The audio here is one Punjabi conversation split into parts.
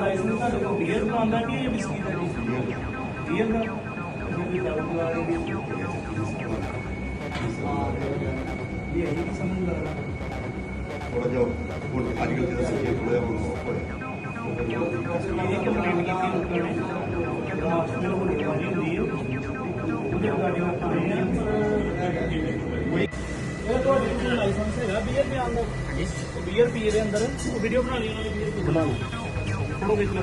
ਲਾਇਸੈਂਸ ਤੁਹਾਡੇ ਕੋਲ ਬੀਅਰ ਬਣਾਉਂਦਾ ਕਿ ਵਿਸਕੀ ਦਾ ਬੀਅਰ ਦਾ ਜਿਹੜੀ ਦਾਰੂ ਲਾ ਰਹੀ ਹੈ ਇਹ ਇਹ ਕੀ ਸਮਝ ਲਾ ਰਿਹਾ ਥੋੜਾ ਜਿਹਾ ਹੁਣ ਅੱਜ ਕੱਲ੍ਹ ਜਿਹੜਾ ਸਿੱਖੇ ਥੋੜਾ ਜਿਹਾ ਹੁਣ off ਹੋਇਆ ਇਹ ਕੰਪਲੇਂਟ ਕੀਤੀ ਲੋਕਾਂ ਨੇ ਮਾਸਟਰ ਨੂੰ ਲਿਖਾਈ ਹੁੰਦੀ ਹੈ ਉਹਦੇ ਰਿਗਾਰਡਿੰਗ ਆਪਾਂ ਆਏ ਹਾਂ ਪਰ ਇਹ ਤੁਹਾਡੇ ਕੋਲ ਲਾਇਸੈਂਸ ਹੈਗਾ ਬੀਅਰ ਦੇ ਅੰਦਰ। ਉਹ ਬੀਅਰ ਪੀ ਦੇ ਅੰਦਰ। ਉਹ ਵੀਡੀਓ ਬਣਾ ਲਈ ਉਹਨਾਂ ਨੇ ਬੀਅਰ ਬਣਾ ਫੋਟੋ ਖਿੱਚ ਲਓ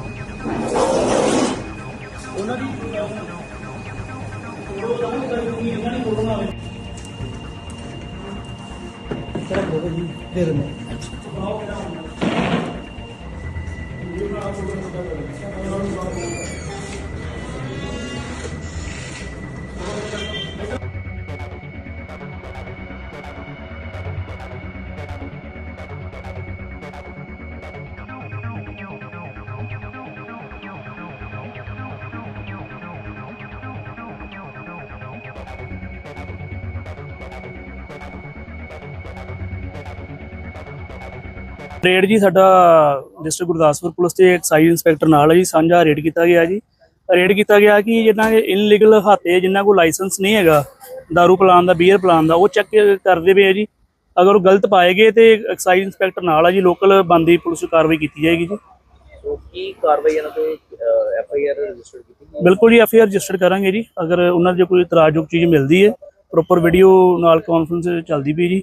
ਉਹਨਾਂ ਦੀ ਫੋਟੋ ਤਾਂ ਨਹੀਂ ਕਰਨੀ ਇਹਨਾਂ ਦੀ ਫੋਟੋ ਨਾ ਚਲੋ ਫੋਟੋ ਜੀ ਫਿਰ ਮੈਂ। ਰੇਡ ਜੀ ਸਾਡਾ ਡਿਸਟ੍ਰਿਕਟ ਗੁਰਦਾਸਪੁਰ ਪੁਲਿਸ ਤੇ ਐਕਸਾਈਜ਼ ਇੰਸਪੈਕਟਰ ਨਾਲ ਹੈ ਜੀ ਸਾਂਝਾ ਰੇਡ ਕੀਤਾ ਗਿਆ ਜੀ। ਰੇਡ ਕੀਤਾ ਗਿਆ ਕਿ ਜਿਨ੍ਹਾਂ ਦੇ ਇਨਲੀਗਲ ਹਾਤੇ ਜਿਨ੍ਹਾਂ ਕੋਲ ਲਾਇਸੈਂਸ ਨਹੀਂ ਹੈਗਾ दारू ਪਲਾਨ ਦਾ ਬੀਅਰ ਪਲਾਨ ਦਾ ਉਹ ਚੈੱਕ ਕਰਦੇ ਪਏ ਆ ਜੀ। ਅਗਰ ਉਹ ਗਲਤ ਪਾਏ ਗਏ ਤੇ ਐਕਸਾਈਜ਼ ਇੰਸਪੈਕਟਰ ਨਾਲ ਆ ਜੀ ਲੋਕਲ ਬੰਦੀ ਪੁਲਿਸ ਕਾਰਵਾਈ ਕੀਤੀ ਜਾਏਗੀ ਜੀ। ਕੀ ਕਾਰਵਾਈ ਇਹਨਾਂ ਤੇ ਐਫ ਆਈ ਆਰ ਰਜਿਸਟਰ ਕੀਤੀ? ਬਿਲਕੁਲ ਜੀ ਐਫਆਈਆਰ ਰਜਿਸਟਰ ਕਰਾਂਗੇ ਜੀ। ਅਗਰ ਉਹਨਾਂ ਦੇ ਕੋਈ ਇਤਰਾਜ਼ਯੋਗ ਚੀਜ਼ ਮਿਲਦੀ ਹੈ ਪ੍ਰੋਪਰ ਵੀਡੀਓ ਨਾਲ ਕਾਨਫਰੰਸ ਚੱਲਦੀ ਪਈ ਜੀ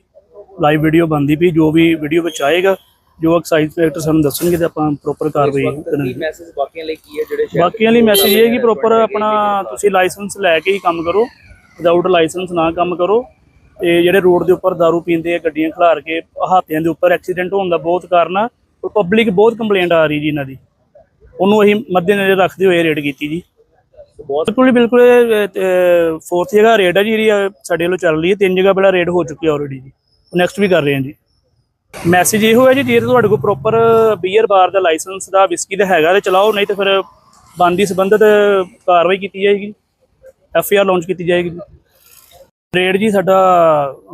ਲਾਈਵ ਵੀਡੀਓ ਬਣਦੀ ਪਈ ਜੋ ਵੀ ਵੀਡੀਓ ਵਿੱਚ ਆਏਗਾ ਜੋ ਐਕਸਾਈਜ਼ ਇੰਸਪੈਕਟਰ ਸਾਨੂੰ ਦੱਸਣਗੇ ਤੇ ਆਪਾਂ ਪ੍ਰੋਪਰ ਕਾਰਵਾਈ ਕਰਾਂਗੇ। ਮੈਸੇਜ ਬਾਕੀਆਂ ਲਈ ਕੀ ਹੈ ਜਿਹੜੇ ਬਾਕੀਆਂ ਲਈ ਮੈਸੇਜ ਇਹ ਹੈ ਕਿ ਪ੍ਰੋਪਰ ਆਪਣਾ ਤੁਸੀਂ ਲਾਇਸੈਂਸ ਲੈ ਕੇ ਹੀ ਕੰਮ ਕਰੋ ਵਿਦਆਊਟ ਲਾਇਸੈਂਸ ਨਾ ਕੰਮ ਕਰੋ। ਤੇ ਜਿਹੜੇ ਰੋਡ ਦੇ ਉੱਪਰ दारू ਪੀਂਦੇ ਆ ਗੱਡੀਆਂ ਖਿਲਾਰ ਕੇ ਹਾਤਿਆਂ ਦੇ ਉੱਪਰ ਐਕਸੀਡੈਂਟ ਹੋਣ ਦਾ ਬਹੁਤ ਕਾਰਨ ਆ ਪਬਲਿਕ ਬਹੁਤ ਕੰਪਲੇਂਟ ਆ ਰਹੀ ਜੀ ਇਹਨਾਂ ਦੀ। ਉਹਨੂੰ ਅਸੀਂ ਮੱਦੇਨਜ਼ਰ ਰੱਖਦੇ ਹੋਏ ਰੇਡ ਕੀਤੀ ਜੀ। ਬਹੁਤ ਬਿਲਕੁਲ ਬਿਲਕੁਲ ਫੋਰਥ ਜਗ੍ਹਾ ਰੇਡ ਹੈ ਜੀ ਜਿਹੜੀ ਸਾਡੇ ਵੱਲੋਂ ਚੱਲ ਰਹੀ ਹੈ। ਤਿੰਨ ਜਗ੍ਹਾ ਪਹਿਲਾਂ ਰੇਡ ਹੋ ਚੁੱਕੀ ਹੈ ਆਲਰੇਡੀ ਜੀ। ਨੈਕਸਟ ਵੀ ਕਰ ਰਹੇ ਹਾਂ ਜੀ। ਮੈਸੇਜ ਇਹੋ ਹੈ ਜੀ ਜੇ ਤੁਹਾਡੇ ਕੋਲ ਪ੍ਰੋਪਰ ਬੀਅਰ ਬਾਰ ਦਾ ਲਾਇਸੈਂਸ ਦਾ ਵਿਸਕੀ ਦਾ ਹੈਗਾ ਤੇ ਚਲਾਓ, ਨਹੀਂ ਤੇ ਫਿਰ ਬੰਦੀ ਸੰਬੰਧਿਤ ਕਾਰਵਾਈ ਕੀਤੀ ਜਾਏਗੀ। ਐਫ ਆਈ ਆਰ ਲਾਂਚ ਕੀਤੀ ਜਾਏਗੀ ਜੀ। ਰੇਡ ਜੀ ਸਾਡਾ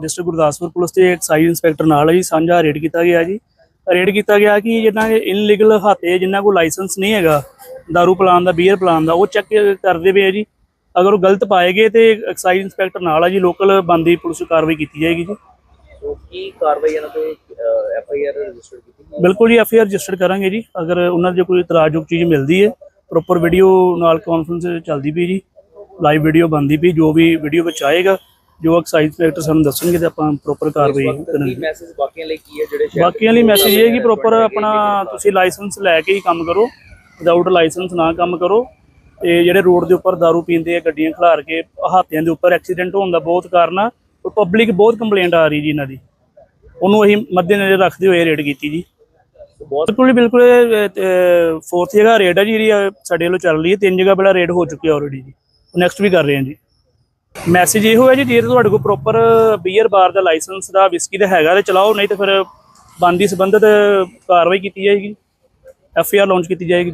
ਡਿਸਟ੍ਰਿਕਟ ਗੁਰਦਾਸਪੁਰ ਪੁਲਿਸ ਤੇ ਐਕਸਾਈਜ਼ ਇੰਸਪੈਕਟਰ ਨਾਲ ਹੈ ਜੀ, ਸਾਂਝਾ ਰੇਡ ਕੀਤਾ ਗਿਆ ਜੀ। ਰੇਡ ਕੀਤਾ ਗਿਆ ਕਿ ਜਿਨ੍ਹਾਂ ਇਨਲੀਗਲ ਹਾਤੇ ਜਿਨ੍ਹਾਂ ਕੋਲ ਲਾਇਸੈਂਸ ਨਹੀਂ ਹੈਗਾ, दारू ਪਲਾਨ ਦਾ ਬੀਅਰ ਪਲਾਨ ਦਾ, ਉਹ ਚੈੱਕ ਕਰਦੇ ਪਏ ਆ ਜੀ। ਅਗਰ ਉਹ ਗਲਤ ਪਾਏ ਗਏ ਤੇ ਐਕਸਾਈਜ਼ ਇੰਸਪੈਕਟਰ ਨਾਲ ਆ ਜੀ ਲੋਕਲ ਬੰਦੀ ਪੁਲਿਸ ਕਾਰਵਾਈ ਕੀਤੀ ਜਾਏਗੀ ਜੀ। ਸੋ ਕੀ ਕਾਰਵਾਈ ਇਹਨਾਂ ਤੇ ਐਫ ਆਈ ਆਰ ਰਜਿਸਟਰ ਕੀਤੀ ਗਈ? ਬਿਲਕੁਲ ਜੀ ਐਫ ਆਈ ਆਰ ਰਜਿਸਟਰ ਕਰਾਂਗੇ ਜੀ। ਅਗਰ ਉਹਨਾਂ ਦੇ ਕੋਈ ਇਤਰਾਜ਼ਯੋਗ ਚੀਜ਼ ਮਿਲਦੀ ਹੈ ਪ੍ਰੋਪਰ ਵੀਡੀਓ ਨਾਲ ਕਾਨਫਰੰਸ ਚੱਲਦੀ ਪਈ ਜੀ ਲਾਈਵ ਵੀਡੀਓ ਬਣਦੀ ਪਈ ਜੋ ਵੀ ਵੀਡੀਓ ਵਿੱਚ ਆਏਗਾ ਜੋ ਐਕਸਾਈਜ਼ ਇੰਸਪੈਕਟਰ ਸਾਨੂੰ ਦੱਸਣਗੇ ਤੇ ਆਪਾਂ ਪ੍ਰੋਪਰ ਕਾਰਵਾਈ ਕਰਾਂਗੇ। ਮੈਸੇਜ ਬਾਕੀਆਂ ਲਈ ਕੀ ਹੈ ਜਿਹੜੇ ਸ਼ਹਿਰ ਬਾਕੀਆਂ ਲਈ ਮੈਸੇਜ ਇਹ ਹੈ ਕਿ ਪ੍ਰੋਪਰ ਆਪਣਾ ਤੁਸੀਂ ਲਾਇਸੈਂਸ ਲੈ ਕੇ ਹੀ ਕੰਮ ਕਰੋ ਵਿਦਆਊਟ ਲਾਇਸੈਂਸ ਨਾ ਕੰਮ ਕਰੋ। ਤੇ ਜਿਹੜੇ ਰੋਡ ਦੇ ਉੱਪਰ दारू ਪੀਂਦੇ ਆ ਗੱਡੀਆਂ ਖਿਲਾਰ ਕੇ ਹਾਤਿਆਂ ਦੇ ਉੱਪਰ ਐਕਸੀਡੈਂਟ ਹੋਣ ਦਾ ਬਹੁਤ ਕਾਰਨ ਆ। ਪਬਲਿਕ ਬਹੁਤ ਕੰਪਲੇਂਟ ਆ ਰਹੀ ਜੀ ਇਹਨਾਂ ਦੀ। ਉਹਨੂੰ ਅਸੀਂ ਮੱਦੇਨਜ਼ਰ ਰੱਖਦੇ ਹੋਏ ਰੇਡ ਕੀਤੀ ਜੀ। ਬਹੁਤ ਬਿਲਕੁਲ ਬਿਲਕੁਲ ਫੋਰਥ ਜਗ੍ਹਾ ਰੇਡ ਹੈ ਜੀ ਜਿਹੜੀ ਸਾਡੇ ਵੱਲੋਂ ਚੱਲ ਰਹੀ ਹੈ। ਤਿੰਨ ਜਗ੍ਹਾ ਪਹਿਲਾਂ ਰੇਡ ਹੋ ਚੁੱਕੀ ਹੈ ਆਲਰੇਡੀ ਜੀ। ਨੈਕਸਟ ਵੀ ਕਰ ਰਹੇ ਹਾਂ ਜੀ। ਮੈਸੇਜ ਇਹ ਹੋਇਆ ਜੀ ਜੇ ਤੁਹਾਡੇ ਕੋਲ ਪ੍ਰੋਪਰ ਬੀਅਰ ਬਾਰ ਦਾ ਲਾਇਸੈਂਸ ਦਾ ਵਿਸਕੀ ਦਾ ਹੈਗਾ ਤੇ ਚਲਾਓ ਨਹੀਂ ਤੇ ਫਿਰ ਬੰਦੀ ਸੰਬੰਧਿਤ ਕਾਰਵਾਈ ਕੀਤੀ ਜਾਏਗੀ। ਐਫ ਆਈ ਆਰ ਲਾਂਚ ਕੀਤੀ ਜਾਏਗੀ।